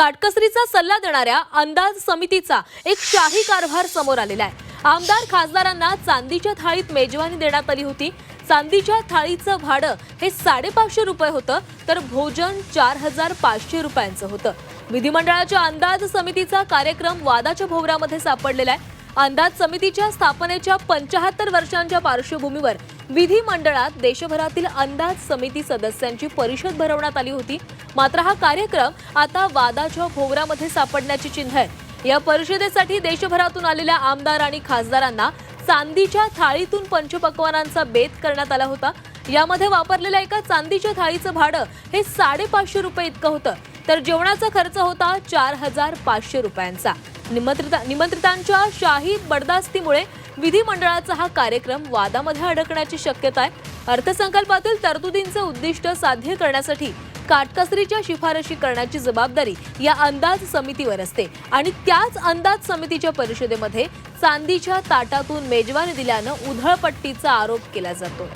काटकसरीचा सल्ला देणाऱ्या अंदाज समितीचा एक शाही कारभार समोर आलेला आहे. आमदार खासदारांना चांदीच्या थाळीत मेजवानी देण्यात आली होती. चांदीच्या थाळीचं भाडं हे साडेपाचशे रुपये होतं तर भोजन चार हजार पाचशे रुपयांचं होतं. विधिमंडळाच्या अंदाज समितीचा कार्यक्रम वादाच्या भोवऱ्यामध्ये सापडलेला आहे. अंदाज समितीच्या स्थापनेच्या पंचाहत्तर वर्षांच्या पार्श्वभूमीवर विधिमंडळात देशभरातील अंदाज समिती सदस्यांची परिषद भरवण्यात आली होती. मात्र हा कार्यक्रम आता वादाच्या भोवऱ्यामध्ये सापडण्याची चिन्ह आहेत या परिषदेसाठी देशभरातून आलेल्या आमदार आणि खासदारांना चांदीच्या थाळीतून पंचपक्वानांचा बेत करण्यात आला होता. यामध्ये वापरलेल्या एका चांदीच्या थाळीचं भाडं हे साडेपाचशे रुपये इतकं होतं. तर जेवणाचा खर्च होता चार हजार पाचशे रुपयांचा. निमंत्रिता निमंत्रितांच्या शाही बडदास्तीमुळे विधिमंडळाचा हा कार्यक्रम वादामध्ये अडकण्याची शक्यता आहे. अर्थसंकल्पातील तरतुदींचं उद्दिष्ट साध्य करण्यासाठी काटकसरीच्या शिफारशी करण्याची जबाबदारी या अंदाज समितीवर असते. आणि त्याच अंदाज समितीच्या परिषदेमध्ये चांदीच्या ताटातून मेजवानी दिल्यानं उधळपट्टीचा आरोप केला जातो.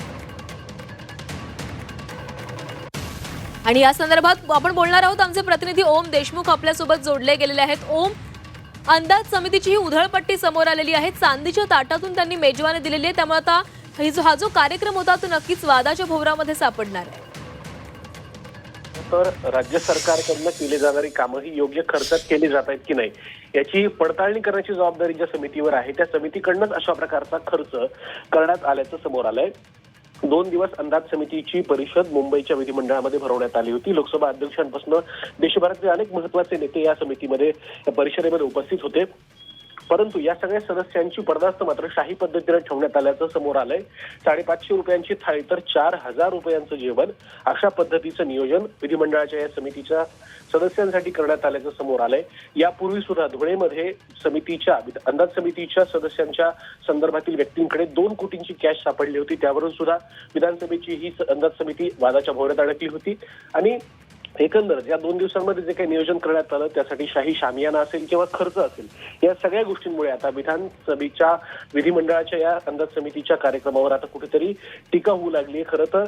आणि या संदर्भात आपण बोलणार आहोत आमचे प्रतिनिधी ओम देशमुख आपल्यासोबत जोडले गेलेले आहेत. ओम अंदाज समितीची ही उधळपट्टी समोर आलेली आहे. चांदीच्या ताटातून त्यांनी मेजवानी दिलेली आहे. त्यामुळे आता ही जो हा जो कार्यक्रम होता तो नक्कीच वादाच्या भोवरामध्ये सापडणार आहे. तर राज्य सरकारकडनं केली जाणारी कामं ही योग्य खर्चात केली जात आहेत की नाही याची पडताळणी करण्याची जबाबदारी ज्या समितीवर आहे त्या समितीकडनंच अशा प्रकारचा खर्च करण्यात आल्याचं समोर आलंय. दोन दिवस अंदाज समितीची परिषद मुंबईच्या विधिमंडळामध्ये भरवण्यात आली होती. लोकसभा अध्यक्षांपासून देशभरातले अनेक महत्त्वाचे नेते या समितीमध्ये या परिषदेमध्ये उपस्थित होते. परंतु या सगळ्या सदस्यांची पडदास्त मात्र शाही पद्धतीनं ठेवण्यात आल्याचं समोर आलंय. साडेपाचशे रुपयांची थाळी तर चार हजार रुपयांचं जेवण अशा पद्धतीचं नियोजन विधिमंडळाच्या या समितीच्या सदस्यांसाठी करण्यात आल्याचं समोर आलंय. यापूर्वी सुद्धा धुळेमध्ये समितीच्या अंदाज समितीच्या सदस्यांच्या संदर्भातील व्यक्तींकडे दोन कोटींची कॅश सापडली होती. त्यावरून सुद्धा विधानसभेची ही अंदाज समिती वादाच्या भोवऱ्यात अडकली होती. आणि एकंदर या दोन दिवसांमध्ये जे काही नियोजन करण्यात आलं त्यासाठी शाही शामियाना असेल किंवा खर्च असेल या सगळ्या गोष्टींमुळे आता विधानसभेच्या विधिमंडळाच्या या अंदाज समितीच्या कार्यक्रमावर आता कुठेतरी टीका होऊ लागली आहे. खरं तर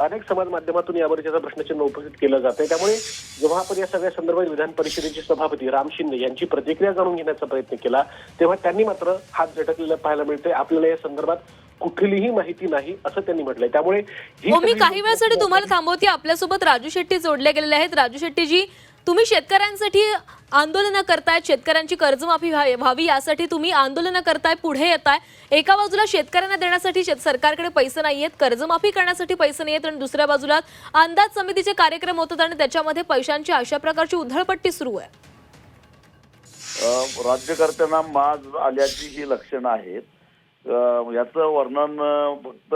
अनेक समाज माध्यमातून यावर त्याचं प्रश्नचिन्ह उपस्थित केलं जात आहे त्यामुळे जेव्हा आपण या सगळ्या संदर्भात विधान परिषदेचे सभापती राम शिंदे यांची प्रतिक्रिया जाणून घेण्याचा प्रयत्न केला तेव्हा त्यांनी मात्र हात झटकलेला पाहायला मिळते आपल्याला या संदर्भात कुठलीही माहिती नाही असं त्यांनी म्हटलंय. त्यामुळे ही मी काही वेळासाठी तुम्हाला थांबवते. आपल्यासोबत राजू शेट्टी जोडले गेलेले आहेत. राजू शेट्टीजी तुम्ही शेतकऱ्यांसाठी आंदोलनं करतायत. शेतकऱ्यांची कर्जमाफी व्हा- व्हावी यासाठी तुम्ही आंदोलनं करताय पुढे येताय. एका बाजूला शेतकऱ्यांना देण्यासाठी शेत- सरकारकडे पैसे नाहीयेत कर्जमाफी करण्यासाठी पैसे नाहीयेत आणि दुसऱ्या बाजूला अंदाज समितीचे कार्यक्रम होतात आणि त्याच्यामध्ये पैशांची अशा प्रकारची उधळपट्टी सुरू आहे. राज्यकर्त्यांना माज आल्याची ही लक्षणं आहेत. याचं वर्णन फक्त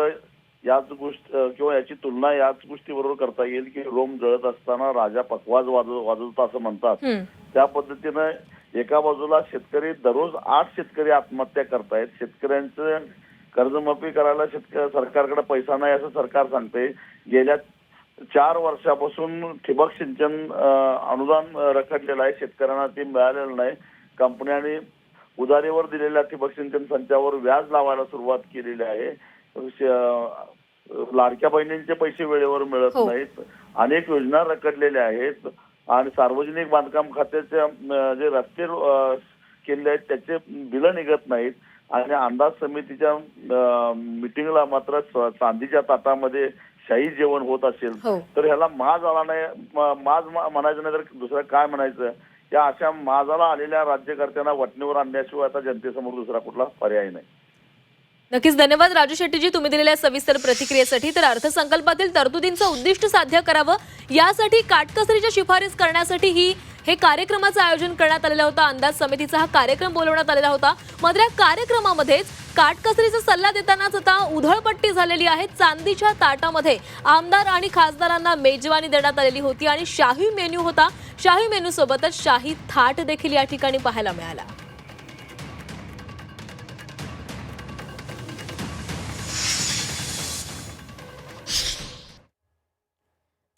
याच गोष्ट किंवा याची तुलना याच गोष्टीबरोबर करता येईल की रोम जळत असताना राजा पकवाज वाजव वाजवतो असं म्हणतात. त्या पद्धतीनं एका बाजूला शेतकरी दररोज आठ शेतकरी आत्महत्या करतायत. शेतकऱ्यांचं कर्जमाफी करायला शेतकरी सरकारकडे पैसा नाही असं सरकार सांगते गेल्या चार वर्षापासून ठिबक सिंचन अनुदान रखडलेलं आहे. शेतकऱ्यांना ते मिळालेलं नाही. कंपन्यांनी उधारीवर दिलेल्या ठिबक सिंचन संचावर व्याज लावायला सुरुवात केलेली आहे. लाडक्या बहिणींचे पैसे वेळेवर मिळत हो. नाहीत. अनेक योजना रखडलेल्या आहेत आणि सार्वजनिक बांधकाम खात्याचे अं, जे रस्ते अं, केलेले आहेत त्याचे बिलं निघत नाहीत. आणि अंदाज समितीच्या मिटिंगला मात्र चांदीच्या ताटामध्ये शाही जेवण होत असेल. हो. तर ह्याला माज आला नाही. माज म्हणायचं नाही तर दुसरं काय म्हणायचं? या अशा माजाला आलेल्या राज्यकर्त्यांना वटणीवर आणण्याशिवाय आता जनतेसमोर दुसरा कुठला पर्याय नाही. नक्कीच धन्यवाद राजू शेट्टीजी. तुम्ही दिलेल्या सविस्तर प्रतिक्रियेसाठी तर अर्थसंकल्पातील तरतुदींचं उद्दिष्ट साध्य करावं यासाठी काटकसरीच्या शिफारस करण्यासाठी ही हे कार्यक्रमाचं आयोजन करण्यात आलेलं होतं. अंदाज समितीचा हा कार्यक्रम बोलवण्यात आलेला होता. मात्र या कार्यक्रमामध्येच काटकसरीचा सल्ला देतानाच आता उधळपट्टी झालेली आहे. चांदीच्या ताटामध्ये आमदार आणि खासदारांना मेजवानी देण्यात आलेली होती आणि शाही मेन्यू होता. शाही मेन्यू सोबतच शाही थाट देखील या ठिकाणी पाहायला मिळाला.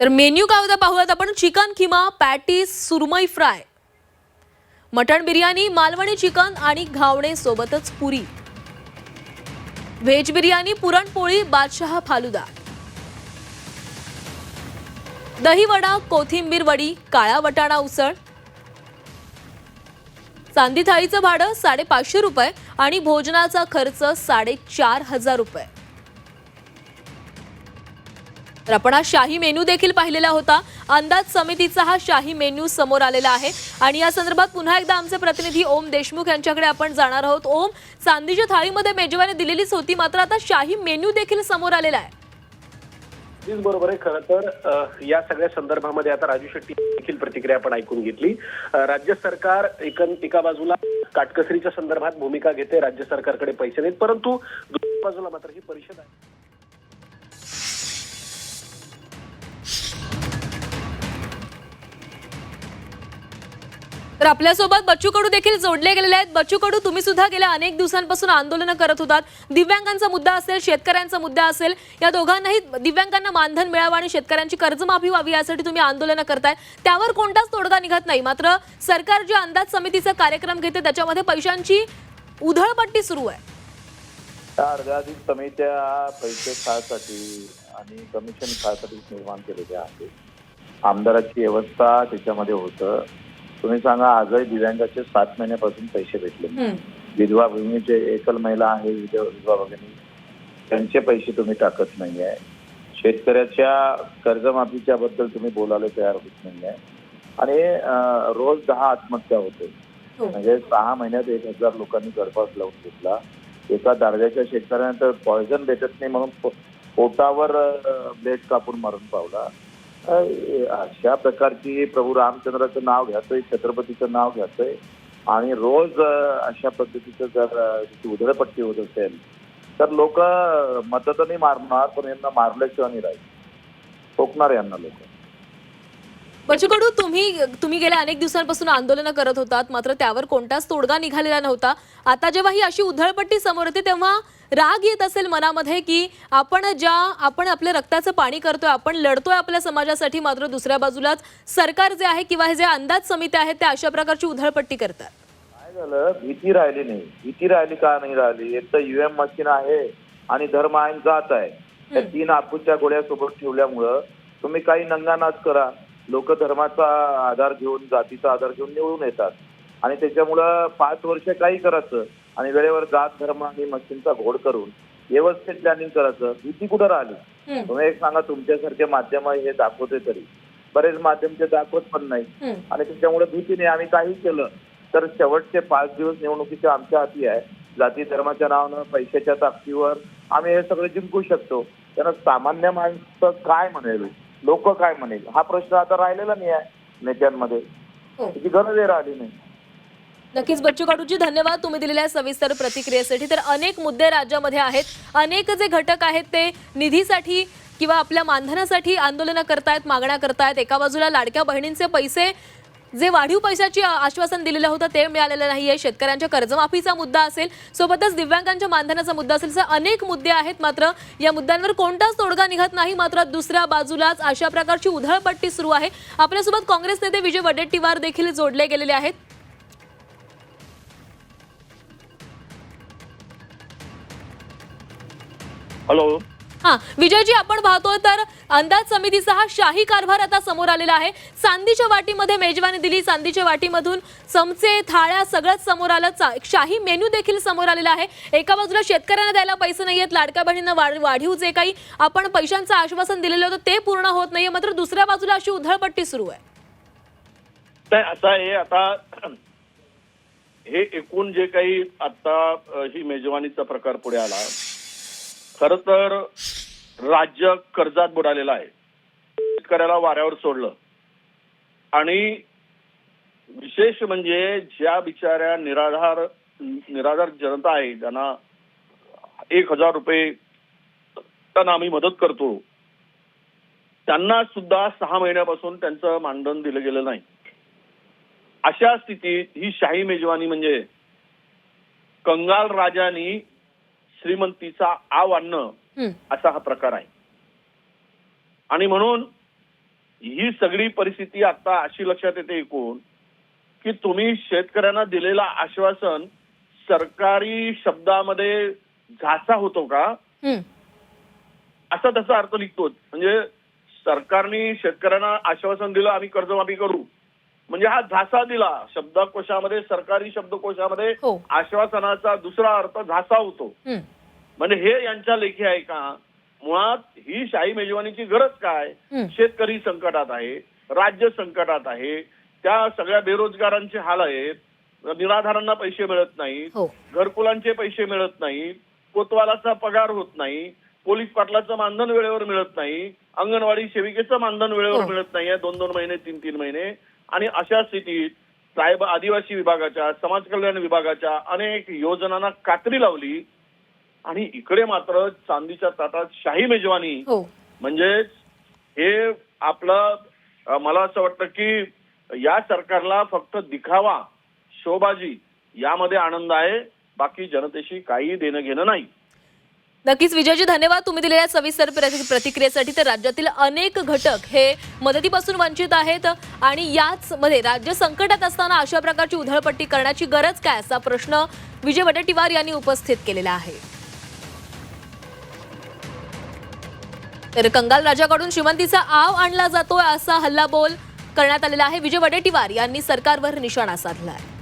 तर मेन्यू काय होता पाहूयात आपण. चिकन किमा पॅटीस सुरमई fry. Mutton biryani Malvani chicken आणि घावणे सोबतच पुरी. व्हेज बिर्याणी पुरणपोळी बादशहा फालुदा. दहीवडा कोथिंबीर वडी काळा वटाणा उसळ. चांदी थाळीचं भाडं साडेपाचशे रुपये आणि भोजनाचा खर्च साडेचार हजार रुपये. तर आपण हा शाही मेन्यू देखील पाहिलेला होता. अंदाज समितीचा हा शाही मेन्यू समोर आलेला आहे. आणि या संदर्भात पुन्हा एकदा आमचे प्रतिनिधी ओम देशमुख यांच्याकडे आपण जाणार आहोत. ओम चांदीच्या थाळीमध्ये मेजवाने दिलेलीच होती मात्र आता शाही मेन्यू देखील समोर आलेला आहे. अगदीच बरोबर आहे खरं तर अ, या सगळ्या संदर्भामध्ये आता राजू शेट्टी देखील प्रतिक्रिया आपण ऐकून घेतली. अ, राज्य सरकार एकन एका बाजूला काटकसरीच्या संदर्भात भूमिका घेते राज्य सरकारकडे पैसे नाहीत परंतु दुसऱ्या बाजूला मात्र ही परिषद आहे. तर आपल्यासोबत बच्चू कडू देखील जोडले गेलेले आहेत. बच्चू कडू तुम्ही सुद्धा गेल्या अनेक दिवसांपासून आंदोलनं करत होतात. दिव्यांगांचा मुद्दा असेल शेतकऱ्यांचा मुद्दा असेल या दोघांनाही दिव्यांगांना मानधन मिळावं आणि शेतकऱ्यांची कर्जमाफी व्हावी यासाठी तुम्ही आंदोलनं करताय. त्यावर कोणताच तोडगा निघत नाही. मात्र सरकार जे अंदाज समितीचा कार्यक्रम घेते त्याच्यामध्ये पैशांची उधळपट्टी सुरू आहे. त्या अर्ध्याधिक समित्या पैसे खासाठी आणि कमिशन खासाठी निर्माण केलेल्या आहेत. आमदाराची व्यवस्था त्याच्यामध्ये होतं. तुम्ही सांगा आजही दिव्यांगाचे सात महिन्यापासून पैसे भेटले. विधवा भूमीचे एकल महिला आहे विधवा भगिनी. त्यांचे पैसे तुम्ही टाकत नाही आहे शेतकऱ्याच्या कर्जमाफीच्या बद्दल तुम्ही बोलायला तयार होत नाही आहे आणि रोज दहा आत्महत्या होते. हो. म्हणजे सहा महिन्यात एक हजार लोकांनी गरबास लावून घेतला. एका दार्जाच्या शेतकऱ्याने तर पॉयझन भेटत नाही म्हणून पोटावर ब्लेड कापून मरण पावला. अशा प्रकारची प्रभू रामचंद्राचं नाव घ्यायचंय छत्रपतीचं नाव घ्यायचंय आणि रोज अशा पद्धतीचं जर उधळपट्टी होत असेल तर लोक मदत नाही मारणार पण यांना मारल्याशिवाय राहील. ठोकणार यांना लोक. बच्चू कडू तुम्ही तुम्ही गेल्या अनेक दिवसांपासून आंदोलनं करत होतात मात्र त्यावर कोणताच तोडगा निघालेला नव्हता. आता जेव्हा ही अशी उधळपट्टी समोर येते तेव्हा राग येत असेल मनामध्ये की आपण ज्या आपण आपल्या रक्ताचं पाणी करतोय आपण लढतोय आपल्या समाजासाठी मात्र दुसऱ्या बाजूलाच सरकार जे आहे किंवा हे जे अंदाज समित्या आहेत त्या अशा प्रकारची उधळपट्टी करतात. काय झालं? भीती राहिली नाही. भीती राहिली का नाही राहिली? एक तर युएम मशीन आहे आणि धर्म आईन जात आहे त्या तीन आपूच्या गोळ्या सोबत ठेवल्यामुळं तुम्ही काही नंगानाच करा. लोक धर्माचा आधार घेऊन जातीचा आधार घेऊन निवडून येतात. आणि त्याच्यामुळं पाच वर्ष काही करायचं आणि वेळेवर जात धर्म आणि मशीनचा घोड करून व्यवस्थित प्लॅनिंग करायचं भीती कुठं राहिली? तुम्ही एक सांगा तुमच्यासारखे माध्यम हे दाखवते तरी. बरेच माध्यम ते दाखवत पण नाही. आणि त्याच्यामुळे भीतीने आम्ही काही केलं. तर शेवटचे पाच दिवस निवडणुकीचे आमच्या हाती आहे. जाती धर्माच्या नावानं पैशाच्या ताकदीवर आम्ही हे सगळं जिंकू शकतो. त्यांना सामान्य माणसं काय म्हणेल? लोक काय म्हणेल? हा प्रश्न आता राहिलेला नाही आहे नेत्यांमध्ये. हो. त्याची गरज आहे राहिली नाही. नक्कीच बच्चू कडूजी धन्यवाद तुम्ही दिलेल्या सविस्तर प्रतिक्रियेसाठी. तर अनेक मुद्दे राज्यामध्ये आहेत. अनेक जे घटक आहेत ते निधीसाठी किंवा आपल्या मानधनासाठी आंदोलनं करतायत मागण्या करतायत. एका बाजूला लाडक्या बहिणींचे पैसे जे वाढीव पैशाची आश्वासन दिलेलं होतं ते मिळालेलं नाहीये. शेतकऱ्यांच्या कर्जमाफीचा मुद्दा असेल सोबतच दिव्यांगांच्या मानधनाचा मुद्दा असेल असे अनेक मुद्दे आहेत. मात्र या मुद्द्यांवर कोणताच तोडगा निघत नाही. मात्र दुसऱ्या बाजूलाच अशा प्रकारची उधळपट्टी सुरू आहे. आपल्यासोबत काँग्रेस नेते विजय वडेट्टीवार देखील जोडले गेलेले आहेत. हॅलो हा विजयजी आपण पाहतोय तर अंदाज समितीचा हा शाही कारभार आता समोर आलेला आहे. चांदीच्या वाटीमध्ये मेजवानी दिली. चांदीच्या वाटीमधून चमचे थाळ्या सगळंच समोर आलं. चा- शाही मेनू देखील समोर आलेला आहे. एका बाजूला शेतकऱ्यांना द्यायला पैसे नाहीयेत. लाडक्या बहिणींना वाढीव जे काही आपण पैशांचं आश्वासन दिलेलं होतं ते पूर्ण होत नाहीये. मात्र दुसऱ्या बाजूला अशी उधळपट्टी सुरू आहे. आता असं आहे आता हे एकूण जे काही आता ही मेजवानीचा प्रकार पुढे आला. खर तर राज्य कर्जात बुडालेलं आहे. शेतकऱ्याला वाऱ्यावर सोडलं. आणि विशेष म्हणजे ज्या बिचाऱ्या निराधार निराधार जनता आहे ज्यांना एक हजार रुपये त्यांना आम्ही मदत करतो त्यांना सुद्धा सहा महिन्यापासून त्यांचं मानधन दिलं गेलं नाही. अशा स्थितीत ही शाही मेजवानी म्हणजे कंगाल राजानी श्रीमंतीचा आव आणणं. असा हा प्रकार आहे आणि म्हणून ही सगळी परिस्थिती आता अशी लक्षात येते एकूण की तुम्ही शेतकऱ्यांना दिलेला आश्वासन सरकारी शब्दामध्ये झासा होतो का. असा तसा अर्थ निघतो म्हणजे सरकारने शेतकऱ्यांना आश्वासन दिलं आम्ही कर्जमाफी करू म्हणजे हा झासा दिला शब्दकोशामध्ये सरकारी शब्दकोशामध्ये हो. आश्वासनाचा दुसरा अर्थ झासा होतो. म्हणजे हे यांच्या लेखी आहे का मुळात ही शाही मेजवानीची गरज काय. शेतकरी संकटात आहे राज्य संकटात आहे त्या सगळ्या बेरोजगारांचे हाल आहेत निराधारांना पैसे मिळत नाहीत हो घरकुलांचे पैसे मिळत नाहीत कोतवालाचा पगार होत नाही पोलीस पाटलाचं मानधन वेळेवर मिळत नाही अंगणवाडी सेविकेचं मानधन वेळेवर हो. मिळत नाहीये दोन दोन महिने तीन तीन महिने आणि अशा स्थितीत साहेब आदिवासी विभागाच्या समाज कल्याण विभागाच्या अनेक योजनांना कात्री लावली. आणि इकडे मात्र चांदीच्या ताटात शाही मेजवानी. हो. म्हणजेच हे आपलं मला असं वाटतं की या सरकारला फक्त दिखावा शोबाजी यामध्ये आनंद आहे. बाकी जनतेशी काही देणं घेणं नाही. नक्कीच विजयजी धन्यवाद तुम्ही दिलेल्या सविस्तर प्रतिक्रियेसाठी. तर राज्यातील अनेक घटक हे मदतीपासून वंचित आहेत आणि याच मध्ये राज्य संकटात असताना अशा प्रकारची उधळपट्टी करण्याची गरज काय असा प्रश्न विजय वडेट्टीवार यांनी उपस्थित केलेला आहे. तर कंगाल राजाकडून श्रीमंतीचा आव आणला जातोय असा हल्लाबोल करण्यात आलेला आहे. विजय वडेट्टीवार यांनी सरकारवर निशाणा साधला आहे